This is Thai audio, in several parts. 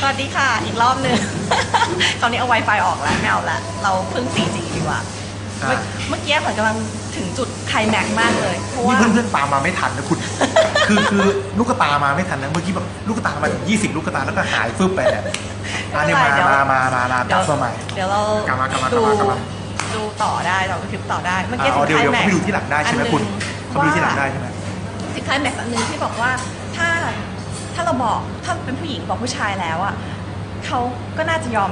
สวัสดีค่ะ อีกรอบหนึ่ง ตอนนี้เอา Wi-Fi ออกแล้วไม่เอาละเราพึ่ง 4G ดีกว่า อ่าเมื่อเมื่อกี้ขวัญกำลังถึงจุดไคลแม็กซ์มากเลย เพราะว่านี่เพื่อนๆตามมาไม่ทันนะคุณ คือคือลูกกระตามาไม่ทันนะเมื่อกี้แบบลูกกระตามาถึง20ลูกกระตาแล้วก็หายฟึบไปเนี่ยอันนี้มามามามามาเดี๋กลัยวบมาใหม่ เดี๋ยวเรากลับมากลับมากลัดูบมากลับมา ดูต่อได้เราคลิปต่อได้ เมื่อกี้อ๋อถึงเดี๋ยวไคลเดี๋ยวแม็กเขาไปดูที่หลังได้ใช่ไหมคุณเขาไปดูที่หลังได้ใช่ไหม ถึงไคลแม็กซ์อันหนึ่งที่บอกว่า ถ้าถ้าเราบอกถ้าเป็นผู้หญิงบอกผู้ชายแล้วอะเขาก็น่าจะยอม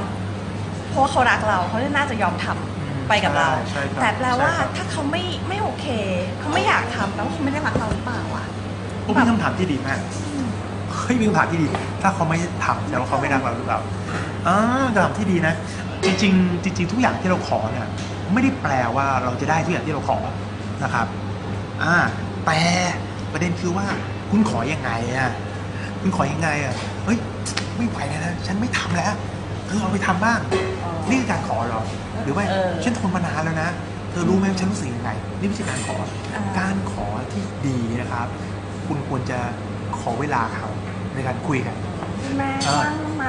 เพราะว่าเขารักเราเขาน่าจะยอมทำไปกับเราใช่ครับแต่แปลว่าใช่ครับ ถ้าเขาไม่ไม่โอเคเขาไม่อยากทำแปลว่าเขาไม่ได้รักเราหรือเปล่าอะโอ้เป็นคำถามที่ดีมาก เฮ้ยเป็นคำถามที่ดี ถ้าเขาไม่ทำแต่ว่าเขาไม่รักเราหรือเปล่าอ่าคำถามที่ดีนะ จริงๆ จริง ๆ ทุกอย่างที่เราขอเนี่ยไม่ได้แปลว่าเราจะได้ทุกอย่างที่เราขอนะครับ อ่า แต่ประเด็นคือว่าคุณขอยังไงอะ คุณขอยังไงอะเฮ้ยไม่ไหวแล้วนะฉันไม่ทำแล้วเธอเอาไปทำบ้าง นี่คือการขอเหรอหรือว่าเออฉันทนมานานแล้วนะเธอรู้ไหมว่าฉันรู้สึกยังไง นี่ไม่ใช่การขออ่าการขอที่ดีนะครับ คุณควรจะขอเวลาเขาในการคุยกันแม่เออว่างไหม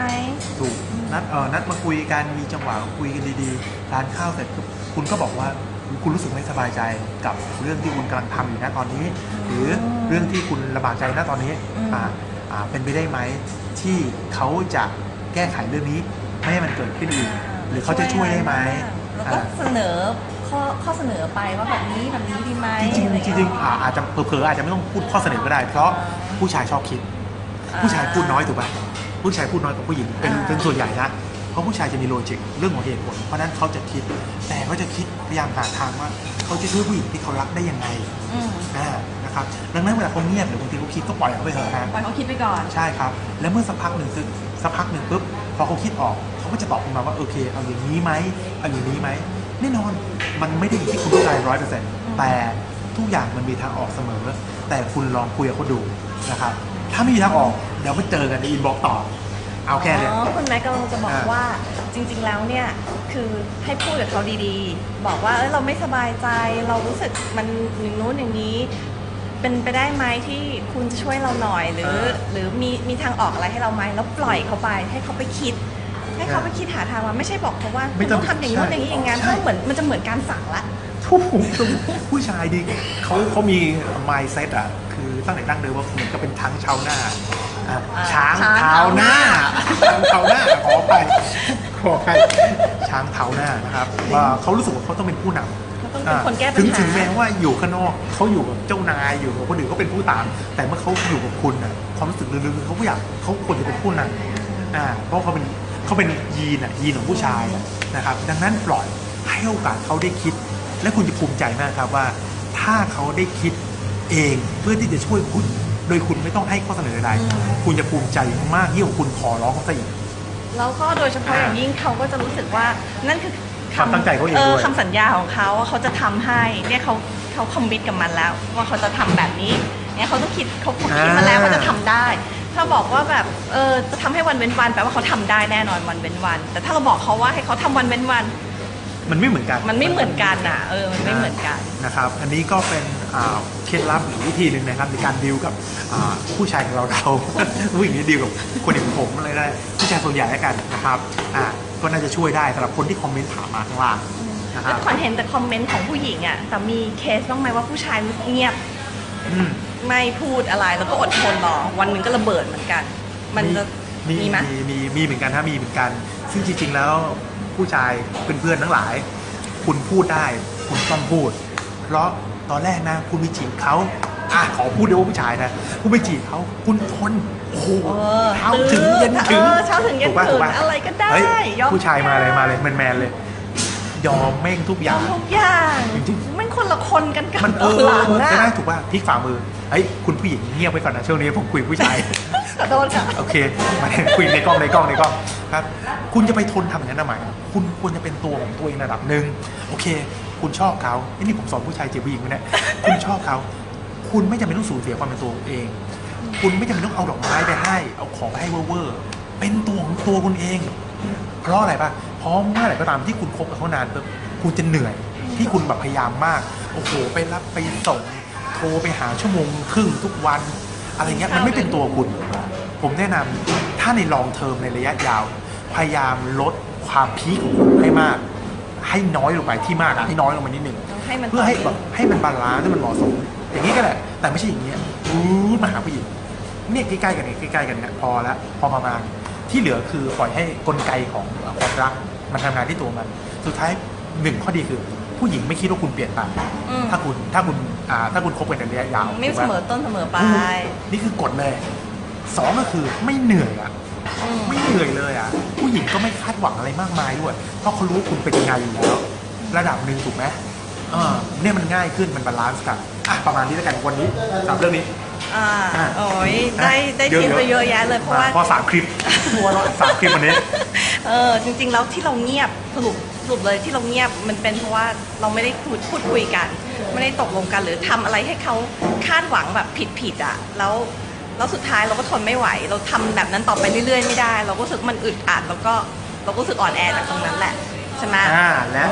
ถูกนัดเออนัดมาคุยกันมีจังหวะคุยกันดีๆทานข้าวเสร็จปุ๊บคุณก็บอกว่าคุณรู้สึกไม่สบายใจกับเรื่องที่คุณกำลังทำอยู่นะตอนนี้ หรือเรื่องที่คุณระบากใจนะตอนนี้อ่าอ่า เป็นไปได้ไหมที่เขาจะแก้ไขเรื่องนี้ไม่ให้มันเกิดขึ้นอีก หรือเขาจะช่วยได้ไหมแล้วก็อ่าเสนอข้อข้อเสนอไปว่าแบบนี้แบบนี้ดีไหมจริงอะไๆจริงๆอ่าอาจจะเผลอๆอาจจะไม่ต้องพูดข้อเสนอก็ได้ เพราะผู้ชายชอบคิด ผู้ชายพูดน้อยถูกป่ะผู้ชายพูดน้อยกว่าผู้หญิงเป็นอ่าเป็นส่วนใหญ่นะ เพราะผู้ชายจะมีโลจิกเรื่องของเหตุผล เพราะฉะนั้นเขาจะคิด แต่เขาจะคิดพยายามหาทางว่าเขาจะช่วยผู้หญิงที่เขารักได้ยังไงอืมอ่านะครับดังนั้นเวลาเขาเงียบหรือบางทีเขาคิดก็ปล่อยเขาไปเถอะนะปล่อยเขาคิดไปก่อนใช่ครับ แล้วเมื่อสักพักหนึ่งซึ่งสักพักหนึ่งปุ๊บพอเขาคิดออกเขาก็จะตอบขึ้นมาว่าโอเค เอาอย่างนี้ไหมเอาอย่างนี้ไหมแน่นอนมันไม่ได้อยู่ที่คุณต้องการร้อยเปอร์เซ็นต์แต่ทุกอย่างมันมีทางออกเสมอ แต่คุณลองคุยกับเขาดูนะครับถ้าไม่มีทางออกเดี๋ยวมาเจอกันในอินบ็อกซ์ต่อ เอาแค่เนี่ย อ๋อคุณแม่กำลังจะบอกอ่าว่าจริงๆแล้วเนี่ยคือให้พูดกับเขาดีๆ บอกว่าเอ้ยเราไม่สบายใจเรารู้สึกมันอย่างนู้นอย่างนี้ เป็นไปได้ไหมที่คุณจะช่วยเราหน่อยหรือหรือมีมีทางออกอะไรให้เราไหมแล้วปล่อยเขาไปให้เขาไปคิด ให้เขาไปคิดหาทางมาไม่ใช่บอกเขาว่าไม่คุณต้ต้อองงทำอย่างนู้นอย่างนี้อย่างงั้นใช่เพราะเหมือนมันจะเหมือนการสั่งละ ผู้ผู้ชายดีเขาเขามี mindset อะ คือตั้งแต่ดั้งเดิมว่าเหมือนก็เป็นช้างเท้าหน้าอะอ่าช้างช้างเท้าหน้า ช้างเท้าหน้าขอไปขอไปช้างเท้าหน้านะครับว่าเขารู้สึกว่าเขาต้องเป็นผู้นำเขาต้องเป็นคนแก้ปัถึญงหาถึงแม้ว่าอยู่ข้างนอกเขาอยู่กับเจ้านายอยู่กับคนอื่นเขาเป็นผู้ตาม แต่เมื่อเขาอยู่กับคุณอะความรู้สึกลึกๆเขาก็อยากเขาควรจะเป็นผู้นำอ่าเพราะเขาเป็นเขาเป็นยีนอะยีนของผู้ชายอะนะครับ ดังนั้นปล่อยให้โอกาสเขาได้คิด และคุณจะภูมิใจมากครับว่า ถ้าเขาได้คิดเองเพื่อที่จะช่วยคุณ โดยคุณไม่ต้องให้ข้อเสนอใดอืมคุณจะภูมิใจมากยิ่งกว่าคุณขอร้องเขาซะอีก แล้วก็โดยเฉพาะอย่างยิ่งเขาก็จะรู้สึกว่านั่นคือความตั้งใจเขาเองเออด้วย คำสัญญาของเขาว่าเขาจะทำให้เนี่ยเขาเขาคอมมิตกับมันแล้ว ว่าเขาจะทำแบบนี้เนี่ยเขาต้องคิดเขาเขาคิดมาแล้วว่าจะทำได้ ถ้าบอกว่าแบบเออจะทำให้วันเว้นวันแปลว่าเขาทำได้แน่นอนวันเว้นวัน แต่ถ้าเราบอกเขาว่าให้เขาทำวันเว้นวัน มันไม่เหมือนกันมันไม่เหมือนกันนะเออมันไม่เหมือนกันนะครับ อันนี้ก็เป็นอ่าเคล็ดลับหรือวิธีหนึ่งนะครับในการดีลกับอ่าผู้ชายของเราเราผู้หญิงนี่ดีลกับคนอย่างผมอะไรได้ผู้ชายส่วนใหญ่แล้วกันนะครับอ่าก็น่าจะช่วยได้สำหรับคนที่คอมเมนต์ถามมาข้างล่างนะคแล้รัวบขวัญเห็นแต่คอมเมนต์ของผู้หญิงอะแต่มีเคสบ้างไหมว่าผู้ชายเงียบอืมไม่พูดอะไรแล้วก็อดทนรอวันหนึ่งก็ระเบิดเหมือนกัน มันจะมีไหมมีมีมีเหมือนกันถ้ามีเหมือนกัน ซึ่งจริงๆแล้ว ผู้ชายเพื่อนๆทั้งหลาย คุณพูดได้คุณต้องพูด เพราะตอนแรกนะคุณไปจีบเขาอะขอพูดเดี๋ยวว่าผู้ชายนะคุณไปจีบเขาคุณทนโอ้โหเออเช้าถึงเย็นถึงเออเช้าถึงเย็นถูกปะถึถูงกปะอะไรก็ได้เฮ้ยยอมผู้ชายมาเลยทุกอย่างมาเลยแมนๆเลยยอมแม่งทุกอย่างทุกอย่างจริงมันคนละคนกันกับมันเออหลังอะใช่ไหมถูกป่ะพลิกฝ่ามือเฮ้ยคุณผู้หญิงเงียบไว้ก่อนนะช่วงนี้ผมคุยกับผู้ชาย ขอโทษค่ะโอเคมาคุยในกล้องในกล้องในกล้องครับ คุณจะไปทนทำอย่างนั้นทำไมคุณควรจะเป็นตัวของตัวเองระดับหนึ่งโอเค คุณชอบเขาไอ้นี่ผมสอนผู้ชายจีบผู้หญิงไว้เนี่ยคุณชอบเขา คุณไม่จำเป็นต้องสูญเสียความเป็นตัวเอง คุณไม่จำเป็นต้องเอาดอกไม้ไปให้ เอาของไปให้เวอร์ๆเป็นตัวของตัวคุณเอง เพราะอะไรปะเพราะเมื่อไหร่ก็ตามที่คุณคบกับเขานานปุ๊บคุณจะเหนื่อยที่คุณแบบพยายามมาก โอ้โห ไปรับไปส่ง โทรไปหาชั่วโมงครึ่งทุกวัน อะไรเงี้ยมันไม่เป็นตัวคุณ ผมแนะนำถ้าในลองเทอมในระยะยาว พยายามลดความพีคของคุณให้มาก ให้น้อยลงไปที่มากอะให้น้อยลงมานิดนึงต้องให้มันเพื่อให้ต่แบบให้มันบาลานซ์ให้มันเหมาะสม อย่างนี้ก็แหละแต่ไม่ใช่อย่างเงี้ยอู้มาหาผู้หญิงเนี่ยใกล้ๆกันเนี่ยใกล้ๆกันเนี่ยพอละพอประมาณที่เหลือคือปล่อยให้กลไกของความรักมันทำงานที่ตัวมัน สุดท้ายหนึ่งข้อดีคือ ผู้หญิงไม่คิดว่าคุณเปลี่ยนไปอืม ถ้าคุณถ้าคุณ อ่าถ้าคุณคบกันในระยะยาวไม่ถูกเสปะมอต้นเสมอปลายนี่คือกฎเลยสองก็คือไม่เหนื่อยอะอืมไม่เหนื่อยเลยอะผู้หญิงก็ไม่คาดหวังอะไรมากมายด้วยเพราะเขารู้ว่าคุณเป็นยังไงอยู่แล้ว ระดับหนึ่งถูกไหมเออเนี่ยมันง่ายขึ้นมันบาลานซ์กันอะประมาณนี้แล้วกันวันนี้สามเรื่องนี้อ่าอะโอ้ยได้ได้เยอะทิปๆไปเยอะแยะเลยเพราะว่าพอสามคลิปทัวร์สามคลิปวันนี้ เออจริงๆแล้วที่เราเงียบสรุปสรุปเลยที่เราเงียบมันเป็นเพราะว่าเราไม่ได้พูดพูดคุยกัน ไม่ได้ตกลงกันหรือทำอะไรให้เขาคาดหวังแบบผิดๆอะแล้วแล้วสุดท้ายเราก็ทนไม่ไหว เราทำแบบนั้นต่อไปเรื่อยๆไม่ได้ เราก็รู้สึกมันอึดอัดแล้วก็เราก็รู้สึกอ่อนแอจากตรงนั้นแหละใช่ไหม อ่าและ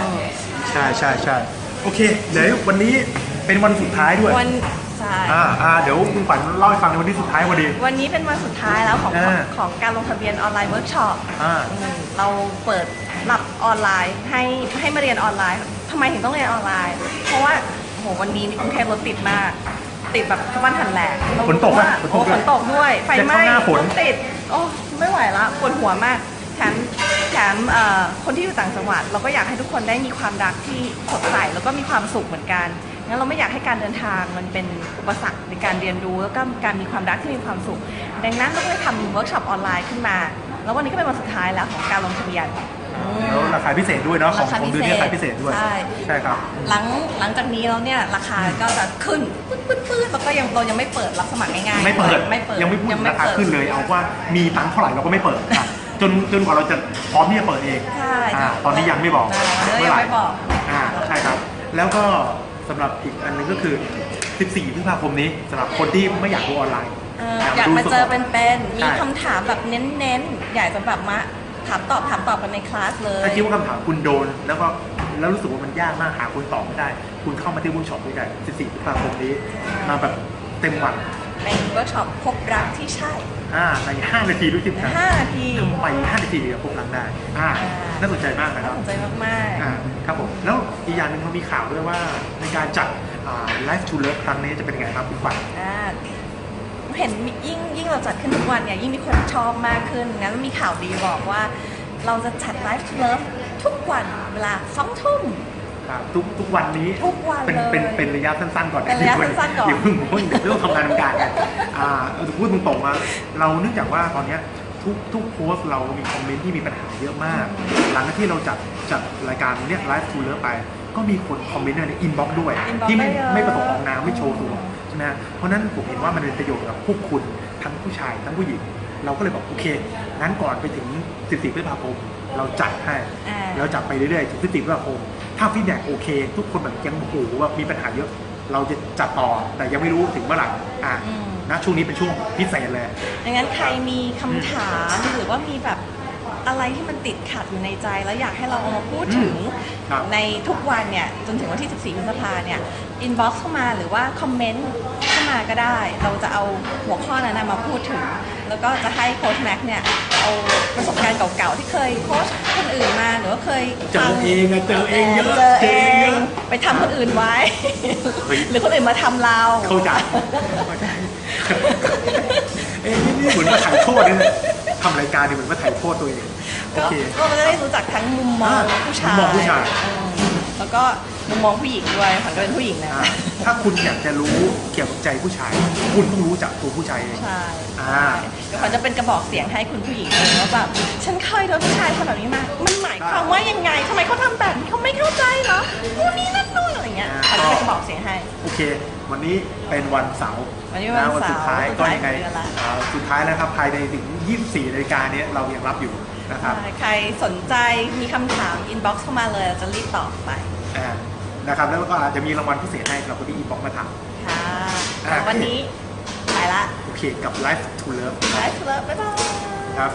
ใช่ใช่ใช่โอเคเดี๋ยววันนี้เป็นวันสุดท้ายด้วยวัน ใช่ อ่าอ่าเดี๋ยวคุณฝันเล่าให้ฟังในวันที่สุดท้ายพอดี วันนี้เป็นวันสุดท้ายแล้วของอ่า ของการลงทะเบียนออนไลน์เวิร์กช็อปอ่า เราเปิดรับออนไลน์ให้ให้มาเรียนออนไลน์ทำไมถึงต้องเรียนออนไลน์ เพราะว่าโอ้โหวันนี้ในกรุงเทพรถติดมาก ติดแบบทุกวันหันแหลกเราฝนตกว่าอะฝนตโอ้กด้วยฝนตกด้วย ไฟไหม้จะเข้าหน้าฝน รถติด โอ้ไม่ไหวละปวดหัวมากแถมแถมเอ่อคนที่อยู่ต่างจังหวัด เราก็อยากให้ทุกคนได้มีความรักที่สดใสแล้วก็มีความสุขเหมือนกัน งั้นเราไม่อยากให้การเดินทางมันเป็นอุปสรรคในการเรียนรู้แล้วก็การมีความรักที่มีความสุข ดังนั้นเราก็เลยทำเวิร์กช็อปออนไลน์ขึ้นมา แล้ววันนี้ก็เป็นวันสุดท้ายแล้วของการลงทะเบียน แล้วราคาพิเศษด้วยเนาะของราคาของเดือนนี้พิเศษราคาพิเศษด้วย ใช่ ใช่ครับ หลังหลังจากนี้แล้วเนี่ยราคาก็จะขึ้นปื๊ดปื๊ดปื๊ดแล้วก็ยังเรายังไม่เปิดรับสมัครง่ายๆไม่เปิดไม่เปิดยังไม่พูดราคาปิดขึ้นเลยเอาว่ามีตังค์เท่าไหร่เราก็ไม่เปิดอะจนจนกว่าเราจะพร้อมที่จะเปิดเองใช่อ่าตอนนี้ยังไม่บอกอ่าตอนนี้ยังไม่บอก อ่าใช่ครับ แล้วก็ สำหรับอีกอันหนึงก็คือ 14พฤษภาคมนี้สำหรับคนที่ไม่อยากดูออนไลน์ เอออยากมาเจอเป็นๆ มีใช่ คำถามแบบเน้นๆ อยากจะแบบมาถามตอบถามตอบกันในคลาสเลย ถ้าคิดว่าคำถามคุณโดน แล้วก็แล้วรู้สึกว่ามันยากมากหาคนตอบไม่ได้ คุณเข้ามาที่วุ้นช็อปด้วยกัน 14พฤษภาคมนี้มาแบบเต็มวัน เป็นเวิร์กช็อปพบรักที่ใช่อ่าใน 5 นาทีด้วยที่นะ5นาทีทำไม5นาทีเดียวพบรักได้อ่าอ่าน่าสนใจมากนะครับสนใจมากๆอ่าครับผมแล้วอีกอย่างหนึ่งมันมีข่าวด้วยว่าในการจัดไลฟ์ทูเลิฟครั้งนี้จะเป็นยังไงครับคุณฝันอ่าเห็นยิ่งยิ่งเราจัดขึ้นทุกวันเนี่ยยิ่งมีคนชอบมากขึ้นงั้นมีข่าวดีบอกว่า เราจะจัดไลฟ์ทูเลิฟทุกวันเวลาสองทุ่มครับ ทุกทุกวันนี้ทุกวันเป็นเลยเป็นเป็นระยะสั้นๆก่อนเป็นระยะสั้นๆก่อนอย่าเพิ่งผมเพิ่งเรื่องทำงานทำการกันอ่าเอาพูดตรงๆว่าเราเนื่องจากว่าตอนเนี้ยทุกทุกโพสต์เรามีคอมเมนต์ที่มีปัญหาเยอะมาก หลังจากที่เราจัดจัดรายการเรียกไลฟ์ทูเลิฟไป ก็มีคนคอมเมนต์ในอินบ็อกซ์ด้วย inbox ที่ไม่ก็เยอะไม่ประสงค์ออกนามไม่โชว์ตัวใช่ไหมฮะเพราะฉะนั้นผมเห็นว่ามันเป็นประโยชน์กับพวกคุณทั้งผู้ชายทั้งผู้หญิง เราก็เลยบอกโอเคงั้นก่อนไปถึง 14พฤษภาคมเราจัดให้อ่าแล้วจัดไปเรื่อยๆถึงพฤศจิกายน ถ้าฟีดแบ็กโอเค ทุกคนแบบยังโอ้โหแบบมีปัญหาเยอะ เราจะจัดต่อแต่ยังไม่รู้ถึงเมื่อไหร่อะอืมนะช่วงนี้เป็นช่วงพิเศษเลย ดังนั้นใครมีคำถามหรือว่ามีแบบอะไรที่มันติดขัดอยู่ในใจ แล้วอยากให้เราเอามาพูดถึงครับ ในทุกวันเนี่ย จนถึงวันที่ 14พฤษภาเนี่ย อินบ็อกซ์เข้ามาหรือว่าคอมเมนต์เข้ามาก็ได้ เราจะเอาหัวข้อนั้นนะมาพูดถึง แล้วก็จะให้โค้ชแม็กซ์เนี่ยเอาประสบการณ์เก่าๆที่เคยโค้ชคนอื่นมาหรือว่าเคยเจอเองอะเจอเองเยอะเจอเอเจอเองเยงอะไปทำคนอื่นไว้ เฮ้ย หรือคนอื่นมาทำเราเข้าใจเข้าใจเอ้ยนี่นี่เหมือนมาถ่ายโทษเลยนะทำรายการเนี่ยเหมือนมาถ่ายโทษตัวเองโอก็เค ก็จะได้รู้จักทั้งมุมมองอ่าผู้ชายมุมมองผู้ชาย อืมแล้วก็ มุมมองผู้หญิงด้วยผันก็เป็นผู้หญิงนะ อ่าถ้าคุณอยากจะรู้เกี่ยวกับใจผู้ชาย คุณต้องรู้จักตัวผู้ชายเอง ใช่อ่าเดี๋ยวขวัญจะเป็นกระบอกเสียงให้คุณผู้หญิงเองว่าแบบฉันเคยโดนผู้ชายทำแบบนี้มา มันหมายความว่ายังไงทำไมเขาทำแบบนี้เขาไม่เข้าใจเหรอนู่นนี่นั่นนู่นอะไรเงี้ยขวัญจะเป็นกระบอกเสียงให้ โอเค วันนี้เป็นวันเสาร์วันนี้วันเสาร์สุดท้ายสุดก็ท้ายยังไงของเดือนละ อ่าสุดท้ายแล้วครับภายในถึง 24นาฬิกาเนี้ยเรายังรับอยู่นะครับใครสนใจมีคำถามอินบ็อกซ์เข้ามาเลยเราจะรีบตอบไป อ่า นะครับแล้วก็อาจจะมีรางวัลพิเศษให้สำหรับคนที่อีบอกมาถาม ค่ะอ่าวันนี้ไปละ โอเคกับ Life to Love ไลฟ์เลยบ๊ายบาย ครับ